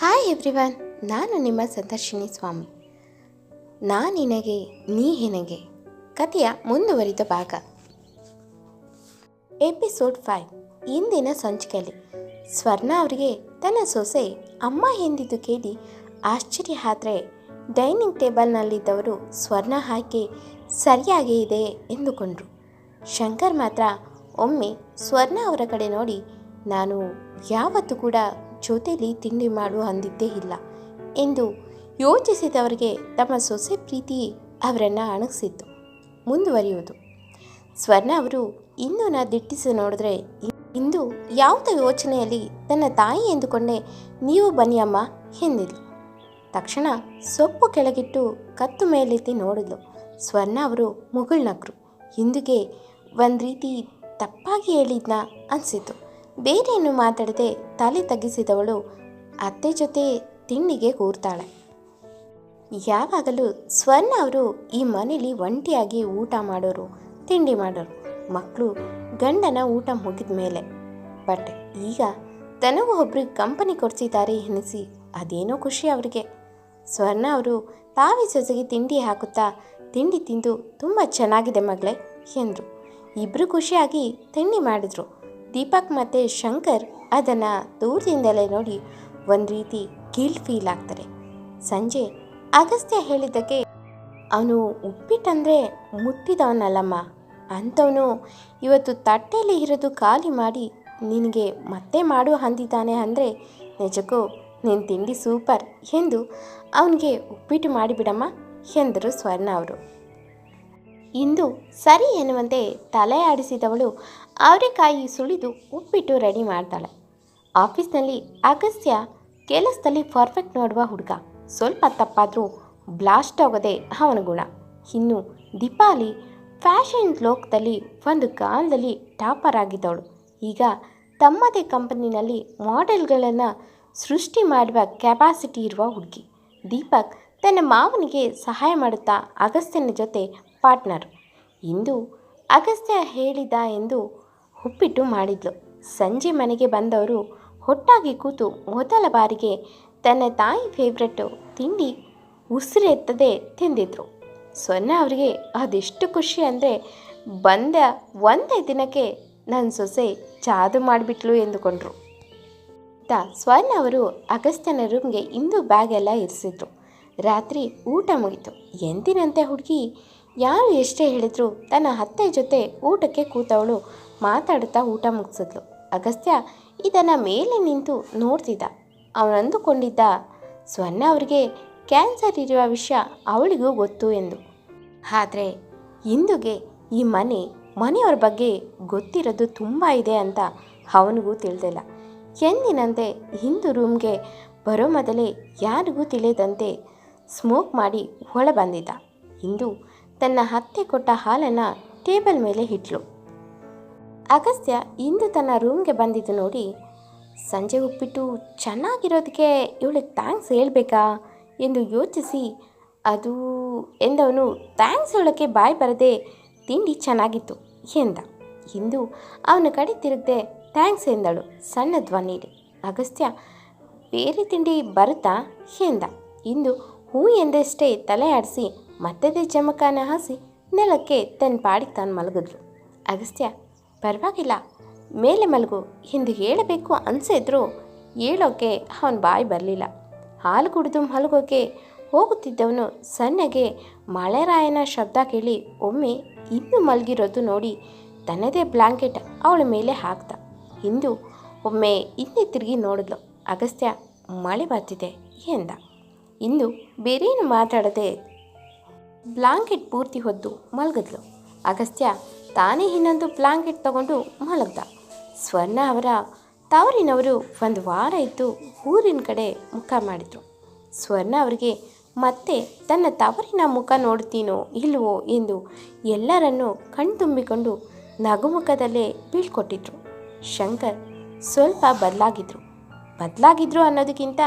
Hi everyone ನಾನು ನಿಮ್ಮ ಸಂದರ್ಶಿನಿ ಸ್ವಾಮಿ. ನಾನಿನಗೆ ನೀ ಹೆನಗೆ. ಕಥೆಯ ಮುಂದುವರಿದ ಭಾಗ. ಎಪಿಸೋಡ್ ಫೈವ್ ಇಂದಿನ ಸಂಚಿಕೆಯಲ್ಲಿ. ಸ್ವರ್ಣ ಅವರಿಗೆ ತನ್ನ ಸೊಸೆ ಅಮ್ಮ ಎಂದಿದ್ದು ಕೇಳಿ ಆಶ್ಚರ್ಯ ಆದರೆ ಡೈನಿಂಗ್ ಟೇಬಲ್ನಲ್ಲಿದ್ದವರು ಸ್ವರ್ಣ ಹಾಕಿ ಸರಿಯಾಗಿ ಇದೆ ಎಂದುಕೊಂಡ್ರು. ಶಂಕರ್ ಮಾತ್ರ ಒಮ್ಮೆ ಸ್ವರ್ಣ ಅವರ ಕಡೆ ನೋಡಿ, ನಾನು ಯಾವತ್ತೂ ಕೂಡ ಜೊತೆಲಿ ತಿಂಡಿ ಮಾಡು ಅಂದಿದ್ದೇ ಇಲ್ಲ ಎಂದು ಯೋಚಿಸಿದವರಿಗೆ ತಮ್ಮ ಸೊಸೆ ಪ್ರೀತಿ ಅವರನ್ನು ಅಣಗಿಸಿತ್ತು. ಮುಂದುವರಿಯುವುದು. ಸ್ವರ್ಣ ಅವರು ಇನ್ನೂ ನಾ ದಿಟ್ಟಿಸಿ ನೋಡಿದ್ರೆ ಇಂದು ಯಾವುದೇ ಯೋಚನೆಯಲ್ಲಿ ತನ್ನ ತಾಯಿ ಎಂದುಕೊಂಡೆ, ನೀವು ಬನ್ನಿ ಅಮ್ಮ ಎಂದಿದ್ಲು. ತಕ್ಷಣ ಸೊಪ್ಪು ಕೆಳಗಿಟ್ಟು ಕತ್ತು ಮೇಲೆತ್ತಿ ನೋಡಿದ್ಲು. ಸ್ವರ್ಣ ಅವರು ಮುಗುಳ್ನಕ್ರು. ಹಿಂದಿಗೆ ಒಂದು ರೀತಿ ತಪ್ಪಾಗಿ ಹೇಳಿದ್ನ ಅನಿಸಿತು ಬೇರೇನು ಮಾತಾಡದೆ ತಲೆ ತಗ್ಗಿಸಿದವಳು ಅತ್ತೆ ಜೊತೆ ತಿಂಡಿಗೆ ಕೂರ್ತಾಳೆ. ಯಾವಾಗಲೂ ಸ್ವರ್ಣ ಅವರು ಈ ಮನೇಲಿ ಒಂಟಿಯಾಗಿ ಊಟ ಮಾಡೋರು, ತಿಂಡಿ ಮಾಡೋರು. ಮಕ್ಕಳು ಗಂಡನ ಊಟ ಮುಗಿದ ಮೇಲೆ. ಬಟ್ ಈಗ ತನಗೂ ಒಬ್ರಿಗೆ ಕಂಪನಿ ಕೊಡಿಸಿದ್ದಾರೆ ಎನಿಸಿ ಅದೇನೋ ಖುಷಿ ಅವರಿಗೆ. ಸ್ವರ್ಣ ಅವರು ತಾವೇ ಸೊಸೆಗೆ ತಿಂಡಿ ಹಾಕುತ್ತಾ ತಿಂಡಿ ತಿಂದು ತುಂಬ ಚೆನ್ನಾಗಿದೆ ಮಗಳೇ, ಎಂದರು. ಇಬ್ಬರು ಖುಷಿಯಾಗಿ ತಿಂಡಿ ಮಾಡಿದ್ರು. ದೀಪಕ್ ಮತ್ತು ಶಂಕರ್ ಅದನ್ನು ದೂರದಿಂದಲೇ ನೋಡಿ ಒಂದು ರೀತಿ ಗಿಲ್ಟ್ ಫೀಲ್ ಆಗ್ತಾರೆ. ಸಂಜೆ ಅಗಸ್ತ್ಯ ಹೇಳಿದ್ದಕ್ಕೆ ಅವನು ಉಪ್ಪಿಟ್ಟಂದರೆ ಮುಟ್ಟಿದವನಲ್ಲಮ್ಮ ಅಂಥವನು ಇವತ್ತು ತಟ್ಟೆಯಲ್ಲಿ ಇರೋದು ಖಾಲಿ ಮಾಡಿ ನಿನಗೆ ಮತ್ತೆ ಮಾಡು ಅಂದಿದ್ದಾನೆ ಅಂದರೆ ನಿಜಕ್ಕೂ ನಿನ್ನ ತಿಂಡಿ ಸೂಪರ್ ಎಂದು ಅವನಿಗೆ ಉಪ್ಪಿಟ್ಟು ಮಾಡಿಬಿಡಮ್ಮ ಎಂದರು ಸ್ವರ್ಣ ಅವರು. ಇಂದು ಸರಿ ಎನ್ನುವಂತೆ ತಲೆ ಆಡಿಸಿದವಳು ಅವರೆಕಾಯಿ ಸುಳಿದು ಉಪ್ಪಿಟ್ಟು ರೆಡಿ ಮಾಡ್ತಾಳೆ. ಆಫೀಸ್ನಲ್ಲಿ ಅಗಸ್ತ್ಯ ಕೆಲಸದಲ್ಲಿ ಪರ್ಫೆಕ್ಟ್ ನೋಡುವ ಹುಡುಗ. ಸ್ವಲ್ಪ ತಪ್ಪಾದರೂ ಬ್ಲಾಸ್ಟ್ ಆಗೋದೇ ಅವನ ಗುಣ. ಇನ್ನು ದೀಪಾಲಿ ಫ್ಯಾಷನ್ ಲೋಕದಲ್ಲಿ ಒಂದು ಕಾಲದಲ್ಲಿ ಟಾಪರ್ ಆಗಿದ್ದವಳು. ಈಗ ತಮ್ಮದೇ ಕಂಪನಿನಲ್ಲಿ ಮಾಡೆಲ್ಗಳನ್ನು ಸೃಷ್ಟಿ ಮಾಡುವ ಕೆಪಾಸಿಟಿ ಇರುವ ಹುಡುಗಿ. ದೀಪಕ್ ತನ್ನ ಮಾವನಿಗೆ ಸಹಾಯ ಮಾಡುತ್ತಾ ಅಗಸ್ತ್ಯನ ಜೊತೆ ಪಾರ್ಟ್ನರ್. ಇಂದು ಅಗಸ್ತ್ಯ ಹೇಳಿದ ಎಂದು ಉಪ್ಪಿಟ್ಟು ಮಾಡಿದ್ಲು. ಸಂಜೆ ಮನೆಗೆ ಬಂದವರು ಒಟ್ಟಾಗಿ ಕೂತು ಮೊದಲ ಬಾರಿಗೆ ತನ್ನ ತಾಯಿ ಫೇವ್ರೆಟ್ಟು ತಿಂಡಿ ಉಸಿರೆತ್ತದೆ ತಿಂದಿದ್ರು. ಸೊನ್ನ ಅವರಿಗೆ ಅದೆಷ್ಟು ಖುಷಿ ಅಂದರೆ ಬಂದ ಒಂದೇ ದಿನಕ್ಕೆ ನನ್ನ ಸೊಸೆ ಜಾದು ಮಾಡಿಬಿಟ್ಲು ಎಂದುಕೊಂಡ್ರು. ತ ಸ್ವರ್ಣ ಅವರು ಅಗಸ್ತ್ಯನ ರೂಮ್ಗೆ ಇಂದು ಬ್ಯಾಗೆಲ್ಲ ಇರಿಸಿದ್ರು. ರಾತ್ರಿ ಊಟ ಮುಗಿತು. ಎಂದಿನಂತೆ ಹುಡುಗಿ ಯಾರು ಎಷ್ಟೇ ಹೇಳಿದ್ರು ತನ್ನ ಅತ್ತೆ ಜೊತೆ ಊಟಕ್ಕೆ ಕೂತವಳು. ಮಾತಾಡುತ್ತಾ ಊಟ ಮುಗಿಸಿದ್ಲು. ಅಗಸ್ತ್ಯ ಇದನ್ನು ಮೇಲೆ ನಿಂತು ನೋಡ್ತಿದ್ದ. ಅವನಂದುಕೊಂಡಿದ್ದ ಸ್ವರ್ಣ ಅವರಿಗೆ ಕ್ಯಾನ್ಸರ್ ಇರುವ ವಿಷಯ ಅವಳಿಗೂ ಗೊತ್ತು ಎಂದು. ಆದರೆ ಇಂದುಗೆ ಈ ಮನೆ, ಮನೆಯವ್ರ ಬಗ್ಗೆ ಗೊತ್ತಿರೋದು ತುಂಬ ಇದೆ ಅಂತ ಅವನಿಗೂ ತಿಳಿದಿಲ್ಲ. ಎಂದಿನಂತೆ ಹಿಂದೂ ರೂಮ್ಗೆ ಬರೋ ಮೊದಲೇ ಯಾರಿಗೂ ತಿಳಿಯದಂತೆ ಸ್ಮೋಕ್ ಮಾಡಿ ಒಳ ಬಂದಿದ್ದ ಇಂದು ತನ್ನ ಹತ್ತೆ ಕೊಟ್ಟ ಹಾಲನ್ನು ಟೇಬಲ್ ಮೇಲೆ ಇಟ್ಲು. ಅಗಸ್ತ್ಯ ಇಂದು ತನ್ನ ರೂಮ್ಗೆ ಬಂದಿದ್ದು ನೋಡಿ, ಸಂಜೆ ಉಪ್ಪಿಟ್ಟು ಚೆನ್ನಾಗಿರೋದಕ್ಕೆ ಇವಳಿಗೆ ಥ್ಯಾಂಕ್ಸ್ ಹೇಳಬೇಕಾ ಎಂದು ಯೋಚಿಸಿ, ಅದು ಎಂದವನು ಥ್ಯಾಂಕ್ಸ್ ಹೇಳೋಕ್ಕೆ ಬಾಯಿ ಬರದೆ ತಿಂಡಿ ಚೆನ್ನಾಗಿತ್ತು ಎಂದ. ಇಂದು ಅವನ ಕಡೆ ತಿರುಗದೆ ಥ್ಯಾಂಕ್ಸ್ ಎಂದಳು ಸಣ್ಣ ಧ್ವನಿಡಿ ಅಗಸ್ತ್ಯ, ಬೇರೆ ತಿಂಡಿ ಬರುತ್ತಾ? ಎಂದ. ಇಂದು ಹೂ ಎಂದಷ್ಟೇ ತಲೆ ಆಡಿಸಿ ಮತ್ತದೇ ಜಮಖಾನ ಹಾಸಿ ನೆಲಕ್ಕೆ ತನ್ನ ಪಾಡಿಗೆ ತಾನು ಮಲಗಿದ್ರು. ಅಗಸ್ತ್ಯ, ಪರವಾಗಿಲ್ಲ. ಮೇಲೆ ಮಲಗು ಎಂದು ಹೇಳಬೇಕು ಅನಿಸಿದ್ರು ಹೇಳೋಕೆ ಅವನ ಬಾಯಿ ಬರಲಿಲ್ಲ. ಹಾಲು ಕುಡಿದು ಮಲಗೋಕೆ ಹೋಗುತ್ತಿದ್ದವನು ಸಣ್ಣಗೆ ಮಳೆರಾಯನ ಶಬ್ದ ಕೇಳಿ ಒಮ್ಮೆ ಇನ್ನು ಮಲಗಿರೋದು ನೋಡಿ ತನ್ನದೇ ಬ್ಲಾಂಕೆಟ್ ಅವಳ ಮೇಲೆ ಹಾಕ್ದ. ಇಂದು ಒಮ್ಮೆ ಇನ್ನೇ ತಿರುಗಿ ನೋಡಿದ್ಲು. ಅಗಸ್ತ್ಯ, ಮಳೆ ಬರ್ತಿದೆ ಎಂದ. ಇಂದು ಬೇರೇನು ಮಾತಾಡದೆ ಬ್ಲಾಂಕೆಟ್ ಪೂರ್ತಿ ಹೊದ್ದು ಮಲಗಿದ್ಲು. ಅಗಸ್ತ್ಯ ತಾನೇ ಇನ್ನೊಂದು ಬ್ಲಾಂಕೆಟ್ ತಗೊಂಡು ಮಲಗ್ದ. ಸ್ವರ್ಣ ಅವರ ತವರಿನವರು ಒಂದು ವಾರ ಇದ್ದು ಊರಿನ ಕಡೆ ಮುಖ ಮಾಡಿದರು. ಸ್ವರ್ಣ ಅವರಿಗೆ, ಮತ್ತೆ ತನ್ನ ತವರಿನ ಮುಖ ನೋಡ್ತೀನೋ ಇಲ್ವೋ? ಎಂದು ಎಲ್ಲರನ್ನೂ ಕಣ್ತುಂಬಿಕೊಂಡು ನಗುಮುಖದಲ್ಲೇ ಬೀಳ್ಕೊಟ್ಟಿದ್ರು. ಶಂಕರ್ ಸ್ವಲ್ಪ ಬದಲಾಗಿದ್ರು. ಬದಲಾಗಿದ್ರು ಅನ್ನೋದಕ್ಕಿಂತ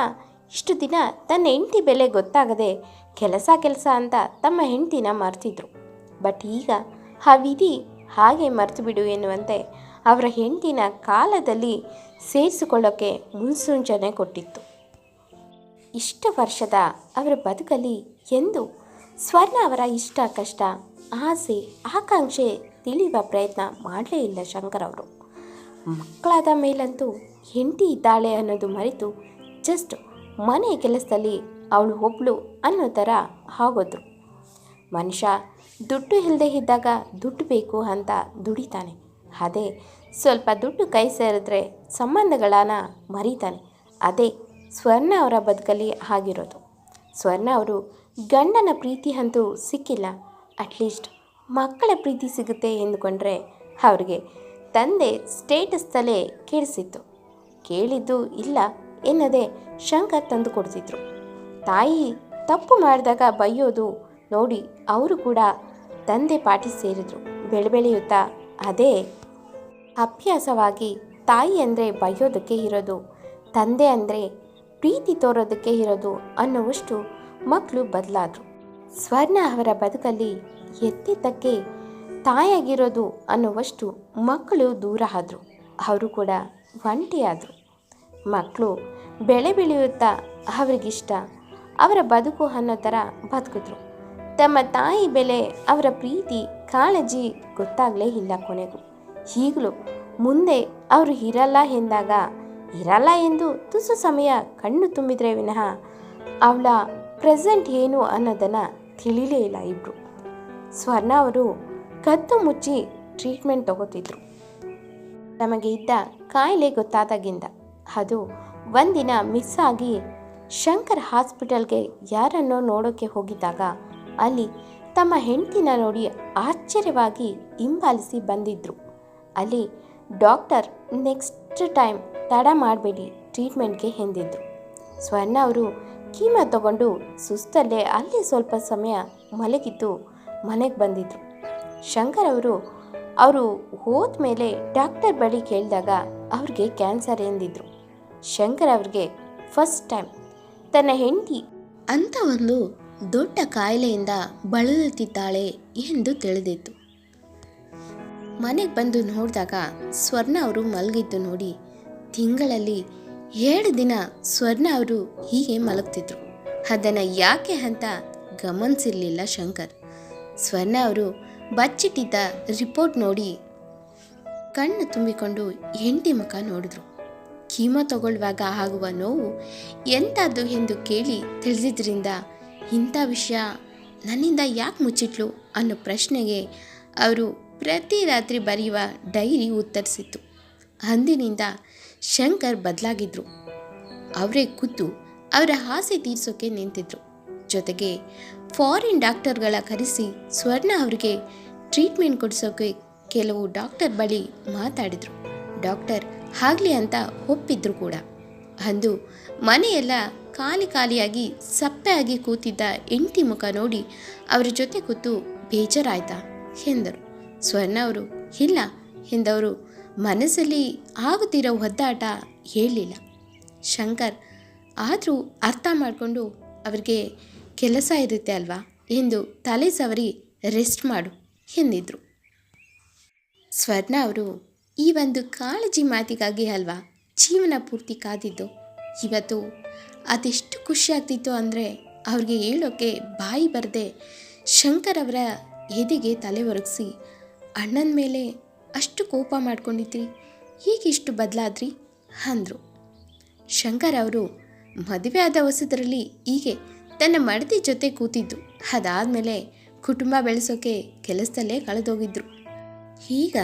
ಇಷ್ಟು ದಿನ ತನ್ನ ಹೆಂಡತಿ ಬೆಲೆ ಗೊತ್ತಾಗದೆ ಕೆಲಸ ಕೆಲಸ ಅಂತ ತಮ್ಮ ಹೆಂಡತಿನ ಮರ್ತಿದ್ರು. ಬಟ್ ಈಗ ಆ ವಿಧಿ ಹಾಗೆ ಮರ್ತು ಬಿಡು ಎನ್ನುವಂತೆ ಅವರ ಹೆಂಡತಿನ ಕಾಲದಲ್ಲಿ ಸೇರಿಸಿಕೊಳ್ಳೋಕ್ಕೆ ಮುನ್ಸೂಚನೆ ಕೊಟ್ಟಿತ್ತು. ಇಷ್ಟು ವರ್ಷದ ಅವರ ಬದುಕಲಿ ಎಂದು ಸ್ವರ್ಣ ಅವರ ಇಷ್ಟ ಕಷ್ಟ, ಆಸೆ, ಆಕಾಂಕ್ಷೆ ತಿಳಿಯುವ ಪ್ರಯತ್ನ ಮಾಡಲೇ ಇಲ್ಲ ಶಂಕರ್ ಅವರು. ಮಕ್ಕಳಾದ ಮೇಲಂತೂ ಹೆಂಡತಿ ಇದ್ದಾಳೆ ಅನ್ನೋದು ಮರೆತು ಜಸ್ಟ್ ಮನೆ ಕೆಲಸದಲ್ಲಿ ಅವಳು ಒಬ್ಳು ಅನ್ನೋ ಥರ ಆಗೋದ್ರು. ಮನುಷ್ಯ ದುಡ್ಡು ಇಲ್ಲದೆ ಇದ್ದಾಗ ದುಡ್ಡು ಬೇಕು ಅಂತ ದುಡಿತಾನೆ. ಅದೇ ಸ್ವಲ್ಪ ದುಡ್ಡು ಕೈ ಸೇರಿದ್ರೆ ಸಂಬಂಧಗಳನ್ನ ಮರೀತಾನೆ. ಅದೇ ಸ್ವರ್ಣ ಅವರ ಬದುಕಲ್ಲಿ ಆಗಿರೋದು. ಸ್ವರ್ಣ ಅವರು ಗಂಡನ ಪ್ರೀತಿ ಅಂತೂ ಸಿಕ್ಕಿಲ್ಲ. ಅಟ್ಲೀಸ್ಟ್ ಮಕ್ಕಳ ಪ್ರೀತಿ ಸಿಗುತ್ತೆ ಎಂದುಕೊಂಡ್ರೆ ಅವ್ರಿಗೆ ತಂದೆ ಸ್ಟೇಟಸ್ ತಲೆ ಕೇಳಿಸಿತ್ತು ಕೇಳಿದ್ದು ಇಲ್ಲ ಎನ್ನದೇ ಶಂಕರ್ ತಂದು ಕೊಡ್ತಿದ್ರು. ತಾಯಿ ತಪ್ಪು ಮಾಡಿದಾಗ ಬೈಯೋದು ನೋಡಿ ಅವರು ಕೂಡ ತಂದೆ ಪಾಠ ಸೇರಿದರು, ಬೆಳೆಬೆಳೆಯುತ್ತಾ? ಅದೇ ಅಭ್ಯಾಸವಾಗಿ ತಾಯಿ ಅಂದರೆ ಬೈಯೋದಕ್ಕೆ ಇರೋದು, ತಂದೆ ಅಂದರೆ ಪ್ರೀತಿ ತೋರೋದಕ್ಕೆ ಇರೋದು ಅನ್ನುವಷ್ಟು ಮಕ್ಕಳು ಬದಲಾದರು. ಸ್ವರ್ಣ ಅವರ ಬದುಕಲ್ಲಿ ಎತ್ತಿದ್ದಕ್ಕೆ ತಾಯಾಗಿರೋದು ಅನ್ನುವಷ್ಟು ಮಕ್ಕಳು ದೂರ ಆದರು, ಅವರು ಕೂಡ ಒಂಟಿಯಾದರು. ಮಕ್ಕಳು ಬೆಳೆ ಬೆಳೆಯುತ್ತಾ? ಅವರಿಗಿಷ್ಟ. ಅವರ ಬದುಕು ಅನ್ನೋ ಥರ ಬದುಕಿದ್ರು. ತಮ್ಮ ತಾಯಿ ಬೆಲೆ, ಅವರ ಪ್ರೀತಿ, ಕಾಳಜಿ ಗೊತ್ತಾಗಲೇ ಇಲ್ಲ ಕೊನೆಗೂ. ಈಗಲೂ ಮುಂದೆ ಅವರು ಇರಲ್ಲ ಎಂದಾಗ, ಇರಲ್ಲ ಎಂದು ತುಸು ಸಮಯ ಕಣ್ಣು ತುಂಬಿದ್ರೆ ವಿನಃ ಅವಳ ಪ್ರೆಸೆಂಟ್ ಏನು ಅನ್ನೋದನ್ನು ತಿಳಿಲೇ ಇಲ್ಲ ಇಬ್ಬರು ಸ್ವರ್ಣ ಅವರು ಕತ್ತು ಮುಚ್ಚಿ ಟ್ರೀಟ್ಮೆಂಟ್ ತಗೋತಿದ್ರು. ನಮಗೆ ಇದ್ದ ಕಾಯಿಲೆ ಗೊತ್ತಾದಾಗಿಂದ ಅದು ಒಂದಿನ ಮಿಸ್ ಆಗಿ ಶಂಕರ್ ಹಾಸ್ಪಿಟಲ್ಗೆ ಯಾರನ್ನೋ ನೋಡೋಕ್ಕೆ ಹೋಗಿದ್ದಾಗ ಅಲ್ಲಿ ತಮ್ಮ ಹೆಂಡತಿನ ನೋಡಿ ಆಶ್ಚರ್ಯವಾಗಿ ಹಿಂಬಾಲಿಸಿ ಬಂದಿದ್ದರು ಅಲ್ಲಿ ಡಾಕ್ಟರ್ ನೆಕ್ಸ್ಟ್ ಟೈಮ್ ತಡ ಮಾಡಬೇಡಿ ಟ್ರೀಟ್ಮೆಂಟ್ಗೆ ಎಂದಿದ್ರು. ಸ್ವರ್ಣ ಅವರು ಕೀಮ ತಗೊಂಡು ಸುಸ್ತಲ್ಲೇ ಅಲ್ಲಿ ಸ್ವಲ್ಪ ಸಮಯ ಮಲಗಿದ್ದು ಮನೆಗೆ ಬಂದಿದ್ದರು ಶಂಕರ್ ಅವರು ಅವರು ಹೋದ ಮೇಲೆ ಡಾಕ್ಟರ್ ಬಳಿ ಕೇಳಿದಾಗ ಅವ್ರಿಗೆ ಕ್ಯಾನ್ಸರ್ ಎಂದಿದ್ರು. ಶಂಕರ್ ಅವ್ರಿಗೆ, ಫಸ್ಟ್ ಟೈಮ್. ತನ್ನ ಹೆಂಡತಿ. ಅಂತ ಒಂದು ದೊಡ್ಡ ಕಾಯಿಲೆಯಿಂದ ಬಳಲುತ್ತಿದ್ದಾಳೆ ಎಂದು ತಿಳಿದಿತ್ತು. ಮನೆಗೆ ಬಂದು ನೋಡಿದಾಗ ಸ್ವರ್ಣ ಅವರು ಮಲಗಿದ್ದು ನೋಡಿ ತಿಂಗಳಲ್ಲಿ ಎರಡು ದಿನ ಸ್ವರ್ಣ ಅವರು ಹೀಗೆ ಮಲಗ್ತಿದ್ರು. ಅದನ್ನು ಯಾಕೆ ಅಂತ ಗಮನಿಸಿರಲಿಲ್ಲ ಶಂಕರ್. ಸ್ವರ್ಣ ಅವರು ಬಚ್ಚಿಟ್ಟಿದ್ದ ರಿಪೋರ್ಟ್ ನೋಡಿ ಕಣ್ಣು ತುಂಬಿಕೊಂಡು ಹೆಂಡತಿ ಮುಖ ನೋಡಿದ್ರು. ಕೀಮೋ ತಗೊಳ್ಳುವಾಗ ಆಗುವ ನೋವು ಎಂಥದ್ದು ಎಂದು ಕೇಳಿ ತಿಳಿದಿದ್ದರಿಂದ ಇಂಥ ವಿಷಯ ನನ್ನಿಂದ ಯಾಕೆ ಮುಚ್ಚಿಟ್ಲು ಅನ್ನೋ ಪ್ರಶ್ನೆಗೆ ಅವರು ಪ್ರತಿ ರಾತ್ರಿ ಬರೆಯುವ ಡೈರಿ ಉತ್ತರಿಸಿತ್ತು. ಅಂದಿನಿಂದ ಶಂಕರ್ ಬದಲಾಗಿದ್ರು. ಅವರೇ ಕೂತು ಅವರ ಆಸೆ ತೀರಿಸೋಕೆ ನಿಂತಿದ್ರು. ಜೊತೆಗೆ ಫಾರಿನ್ ಡಾಕ್ಟರ್ಗಳ ಕರೆಸಿ ಸ್ವರ್ಣ ಅವರಿಗೆ ಟ್ರೀಟ್ಮೆಂಟ್ ಕೊಡಿಸೋಕೆ ಕೆಲವು ಡಾಕ್ಟರ್ ಬಳಿ ಮಾತಾಡಿದರು. ಡಾಕ್ಟರ್ ಆಗ್ಲಿ ಅಂತ ಒಪ್ಪಿದ್ರು ಕೂಡ. ಅಂದು ಮನೆಯೆಲ್ಲ ಖಾಲಿ ಖಾಲಿಯಾಗಿ ಸಪ್ಪೆಯಾಗಿ ಕೂತಿದ್ದ ಎಂಟಿ ಮುಖ ನೋಡಿ ಅವರ ಜೊತೆ ಕೂತು ಬೇಜಾರಾಯ್ತಾ ಎಂದರು. ಸ್ವರ್ಣ ಅವರು, ಇಲ್ಲ ಎಂದವರು ಮನಸ್ಸಲ್ಲಿ ಆಗುತ್ತಿರೋ ಒದ್ದಾಟ ಹೇಳಲಿಲ್ಲ. ಶಂಕರ್ ಆದರೂ ಅರ್ಥ ಮಾಡಿಕೊಂಡು ಅವ್ರಿಗೆ ಕೆಲಸ ಇರುತ್ತೆ ಅಲ್ವಾ ಎಂದು ತಲೆ ಸವರಿ ರೆಸ್ಟ್ ಮಾಡು ಎಂದಿದ್ರು. ಸ್ವರ್ಣ ಅವರು ಈ ಒಂದು ಕಾಳಜಿ ಮಾತಿಗಾಗಿ ಅಲ್ವಾ? ಜೀವನ ಪೂರ್ತಿ ಕಾದಿದ್ದು. ಇವತ್ತು ಅದೆಷ್ಟು ಖುಷಿ ಆಗ್ತಿತ್ತು ಅಂದರೆ ಅವ್ರಿಗೆ ಹೇಳೋಕ್ಕೆ ಬಾಯಿ ಬರದೆ ಶಂಕರ್ ಅವರ ಎದೆಗೆ ತಲೆ ಒರಗಿಸಿ, ಅಣ್ಣನ ಮೇಲೆ ಅಷ್ಟು ಕೋಪ ಮಾಡ್ಕೊಂಡಿದ್ರಿ ಹೀಗಿಷ್ಟು ಬದಲಾದ್ರಿ? ಅಂದರು. ಶಂಕರ್ ಅವರು ಮದುವೆ ಆದ ಹೊಸದರಲ್ಲಿ ಹೀಗೆ ತನ್ನ ಮಡದಿ ಜೊತೆ ಕೂತಿದ್ದು. ಅದಾದಮೇಲೆ ಕುಟುಂಬ ಬೆಳೆಸೋಕೆ ಕೆಲಸದಲ್ಲೇ ಕಳೆದೋಗಿದ್ರು. ಈಗ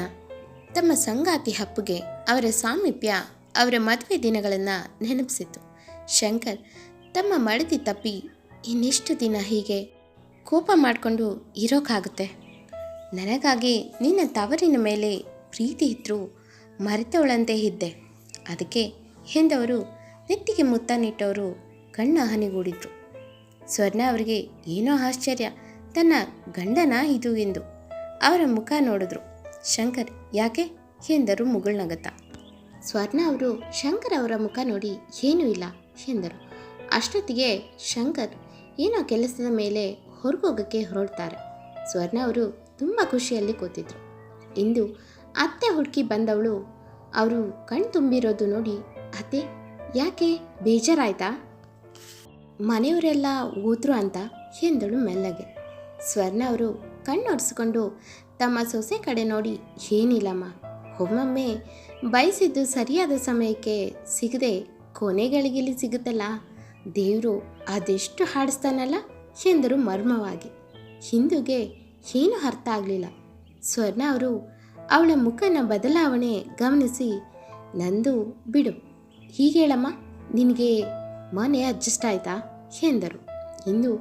ತಮ್ಮ ಸಂಗಾತಿ ಹಪ್ಪುಗೆ ಅವರ ಸಾಮೀಪ್ಯ, ಅವರ ಮದುವೆ ದಿನಗಳನ್ನು ನೆನಪಿಸಿತು. ಶಂಕರ್ ತಮ್ಮ ಮಡದಿ ತಪ್ಪಿ ಇನ್ನಿಷ್ಟು ದಿನ ಹೀಗೆ ಕೋಪ ಮಾಡಿಕೊಂಡು ಇರೋಕ್ಕಾಗುತ್ತೆ ನನಗಾಗಿ ನಿನ್ನ ತವರಿನ ಮೇಲೆ ಪ್ರೀತಿ ಇದ್ದರೂ ಮರೆತವಳಂತೆ ಇದ್ದೆ. ಅದಕ್ಕೆ ಎಂದವರು ನೆತ್ತಿಗೆ ಮುತ್ತನಿಟ್ಟವರು ಕಣ್ಣ ಹನಿಗೂಡಿದ್ರು. ಸ್ವರ್ಣ ಅವರಿಗೆ ಏನೋ ಆಶ್ಚರ್ಯ. ತನ್ನ ಗಂಡನ ಇದು ಎಂದು ಅವರ ಮುಖ ನೋಡಿದ್ರು. ಶಂಕರ್ ಯಾಕೆ? ಎಂದರು ಮುಗುಳ್ನಗತ ಸ್ವರ್ಣ ಅವರು ಶಂಕರ್ ಅವರ ಮುಖ ನೋಡಿ ಏನೂ ಇಲ್ಲ ಎಂದರು ಅಷ್ಟೊತ್ತಿಗೆ ಶಂಕರ್ ಏನೋ ಕೆಲಸದ ಮೇಲೆ ಹೊರಗೋಗಕ್ಕೆ ಹೊರಡ್ತಾರೆ. ಸ್ವರ್ಣ ಅವರು ತುಂಬ ಖುಷಿಯಲ್ಲಿ ಕೂತಿದ್ರು. ಇಂದು ಅತ್ತೆ ಹುಡುಕಿ ಬಂದವಳು ಅವರು ಕಣ್ ತುಂಬಿರೋದು ನೋಡಿ, ಅತ್ತೆ, ಯಾಕೆ? ಬೇಜಾರಾಯ್ತಾ? ಮನೆಯವರೆಲ್ಲ ಹೋದ್ರು ಅಂತ ಎಂದಳು ಮೆಲ್ಲಗೆ. ಸ್ವರ್ಣ ಅವರು ಕಣ್ಣೊರೆಸ್ಕೊಂಡು ತಮ್ಮ ಸೊಸೆ ಕಡೆ ನೋಡಿ, ಏನಿಲ್ಲಮ್ಮ. ಒಮ್ಮೊಮ್ಮೆ ಬಯಸಿದ್ದು ಸರಿಯಾದ ಸಮಯಕ್ಕೆ ಸಿಗದೆ ಕೊನೆಗಳಿಗೆಲ್ಲಿ ಸಿಗುತ್ತಲ್ಲ? ದೇವರು ಅದೆಷ್ಟು ಹಾಡಿಸ್ತಾನಲ್ಲ? ಎಂದರು ಮರ್ಮವಾಗಿ. ಹಿಂದುಗೆ ಏನೂ ಅರ್ಥ ಆಗಲಿಲ್ಲ. ಸ್ವರ್ಣ ಅವರು ಅವಳ ಮುಖನ ಬದಲಾವಣೆ ಗಮನಿಸಿ, ನಂದು ಬಿಡು. ಹೀಗೆ ಹೇಳಮ್ಮ. ನಿನಗೆ ಮನೆ ಅಡ್ಜಸ್ಟ್ ಆಯ್ತಾ? ಎಂದರು. ಇಂದು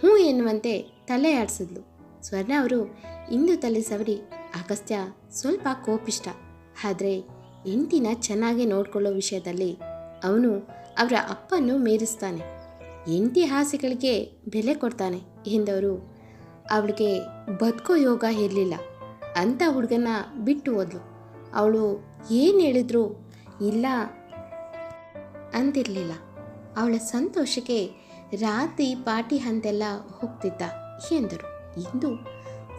ಹ್ಞೂ ಎನ್ನುವಂತೆ ತಲೆ ಆಡಿಸಿದ್ಲು ಸ್ವರ್ಣ ಅವರು ಇಂದು ತಲೆ ಸವರಿ ಅಗಸ್ತ್ಯ ಸ್ವಲ್ಪ ಕೋಪಿಷ್ಟ. ಆದರೆ ಹೆಂಡತಿನ ಚೆನ್ನಾಗಿ ನೋಡ್ಕೊಳ್ಳೋ ವಿಷಯದಲ್ಲಿ ಅವನು ಅವರ ಅಪ್ಪನ್ನು ಮೀರಿಸ್ತಾನೆ. ಹೆಂಡತಿ ಹಾಸಿಗಳಿಗೆ ಬೆಲೆ ಕೊಡ್ತಾನೆ ಎಂದವರು. ಅವಳಿಗೆ ಬದುಕೋ ಯೋಗ ಇರಲಿಲ್ಲ. ಅಂಥ ಹುಡುಗನ ಬಿಟ್ಟು ಹೋದ್ಲು. ಅವಳು ಏನು ಹೇಳಿದ್ರು? ಇಲ್ಲ ಅಂತಿರಲಿಲ್ಲ. ಅವಳ ಸಂತೋಷಕ್ಕೆ ರಾತ್ರಿ ಪಾರ್ಟಿ ಅಂತೆಲ್ಲ ಹೋಗ್ತಿದ್ದ ಎಂದರು. ಇಂದು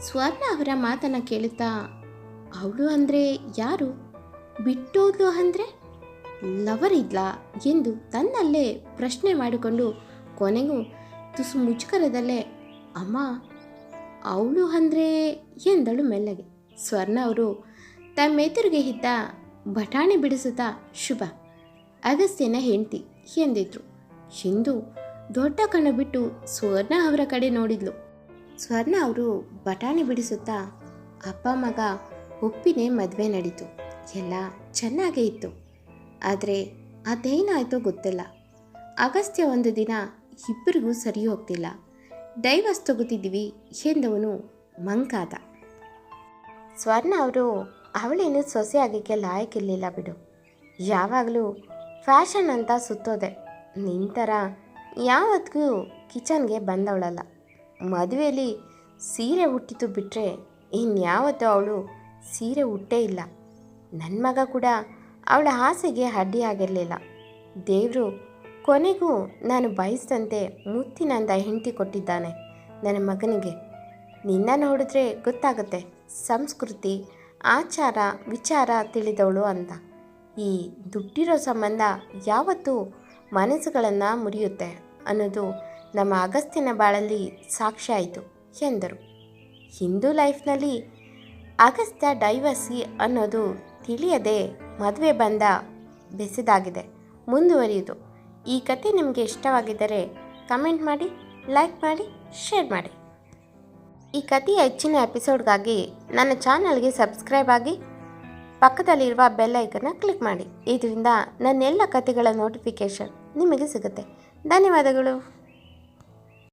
ಸ್ವರ್ಣ ಅವರ ಮಾತನ್ನು ಕೇಳುತ್ತಾ, ಅವಳು ಅಂದರೆ ಯಾರು? ಬಿಟ್ಟೋದ್ಲು ಅಂದರೆ? ಲವರ್ ಇದ್ಲಾ ಎಂದು ತನ್ನಲ್ಲೇ ಪ್ರಶ್ನೆ ಮಾಡಿಕೊಂಡು ಕೊನೆಗೂ ತುಸು ಮುಜುಗರದಲ್ಲೇ, ಅಮ್ಮ, ಅವಳು ಅಂದರೆ? ಎಂದಳು ಮೆಲ್ಲಗೆ. ಸ್ವರ್ಣ ಅವರು ತಮ್ಮೆದುರಿಗೆ ಇದ್ದ ಬಟಾಣಿ ಬಿಡಿಸುತ್ತಾ, ಶುಭ, ಅಗಸ್ತ್ಯನ ಹೆಂಡತಿ ಎಂದಿದ್ರು. ಹಿಂದೂ ದೊಡ್ಡ ಕಣ್ಣು ಬಿಟ್ಟು ಸ್ವರ್ಣ ಅವರ ಕಡೆ ನೋಡಿದ್ಲು. ಸ್ವರ್ಣ ಅವರು ಬಟಾಣಿ ಬಿಡಿಸುತ್ತಾ ಅಪ್ಪ ಮಗ ಒಪ್ಪಿನೇ ಮದುವೆ ನಡೀತು. ಎಲ್ಲ ಚೆನ್ನಾಗೇ ಇತ್ತು. ಆದರೆ ಅದೇನಾಯಿತೋ ಗೊತ್ತಿಲ್ಲ. ಅಗಸ್ತ್ಯ ಒಂದು ದಿನ ಇಬ್ಬರಿಗೂ ಸರಿ ಹೋಗ್ತಿಲ್ಲ. ಡೈವರ್ಸ್ ತಗೋತಿದ್ದೀವಿ ಎಂದವನು ಮಂಕಾದ. ಸ್ವರ್ಣ ಅವರು, ಅವಳೇನು ಸೊಸೆ ಆಗಕ್ಕೆ ಲಾಯಕ್ಕಿರಲಿಲ್ಲ ಬಿಡು. ಯಾವಾಗಲೂ ಫ್ಯಾಷನ್ ಅಂತ ಸುತ್ತೋದೆ. ನಿಂತರ ಯಾವತ್ತಿಗೂ ಕಿಚನ್ಗೆ ಬಂದವಳಲ್ಲ. ಮದುವೆಯಲ್ಲಿ ಸೀರೆ ಹುಟ್ಟಿತು ಬಿಟ್ಟರೆ ಇನ್ಯಾವತ್ತೂ ಅವಳು ಸೀರೆ ಹುಟ್ಟೇ ಇಲ್ಲ. ನನ್ನ ಮಗ ಕೂಡ ಅವಳ ಆಸೆಗೆ ಅಡ್ಡಿಯಾಗಿರಲಿಲ್ಲ ದೇವರು, ಕೊನೆಗೂ ನಾನು ಬಯಸಿದಂತೆ ಮುತ್ತಿನಂದ ಹೆಂಡತಿ ಕೊಟ್ಟಿದ್ದಾನೆ ನನ್ನ ಮಗನಿಗೆ. ನಿನ್ನ ನೋಡಿದ್ರೆ ಗೊತ್ತಾಗುತ್ತೆ, ಸಂಸ್ಕೃತಿ, ಆಚಾರ, ವಿಚಾರ ತಿಳಿದವಳು ಅಂತ. ಈ ದುಡ್ಡಿರೋ ಸಂಬಂಧ ಯಾವತ್ತೂ ಮನಸ್ಸುಗಳನ್ನು ಮುರಿಯುತ್ತೆ ಅನ್ನೋದು ನಮ್ಮ ಅಗಸ್ತ್ಯನ ಬಾಳಲ್ಲಿ ಸಾಕ್ಷಿ ಆಯಿತು ಎಂದರು. ಹಿಂದೂ ಲೈಫ್ನಲ್ಲಿ ಅಗಸ್ತ್ಯ ಡೈವರ್ಸಿ ಅನ್ನೋದು ತಿಳಿಯದೆ ಮದುವೆ ಬಂದ ಬೆಸೆದಾಗಿದೆ. ಮುಂದುವರಿಯುವುದು. ಈ ಕತೆ ನಿಮಗೆ ಇಷ್ಟವಾಗಿದ್ದರೆ ಕಮೆಂಟ್ ಮಾಡಿ, ಲೈಕ್ ಮಾಡಿ, ಶೇರ್ ಮಾಡಿ. ಈ ಕಥೆಯ ಹೆಚ್ಚಿನ ಎಪಿಸೋಡ್ಗಾಗಿ ನನ್ನ ಚಾನಲ್ಗೆ ಸಬ್ಸ್ಕ್ರೈಬ್ ಆಗಿ ಪಕ್ಕದಲ್ಲಿರುವ ಬೆಲ್ ಐಕನ್ನ ಕ್ಲಿಕ್ ಮಾಡಿ. ಇದರಿಂದ ನನ್ನೆಲ್ಲ ಕಥೆಗಳ ನೋಟಿಫಿಕೇಷನ್ ನಿಮಗೆ ಸಿಗುತ್ತೆ. ಧನ್ಯವಾದಗಳು.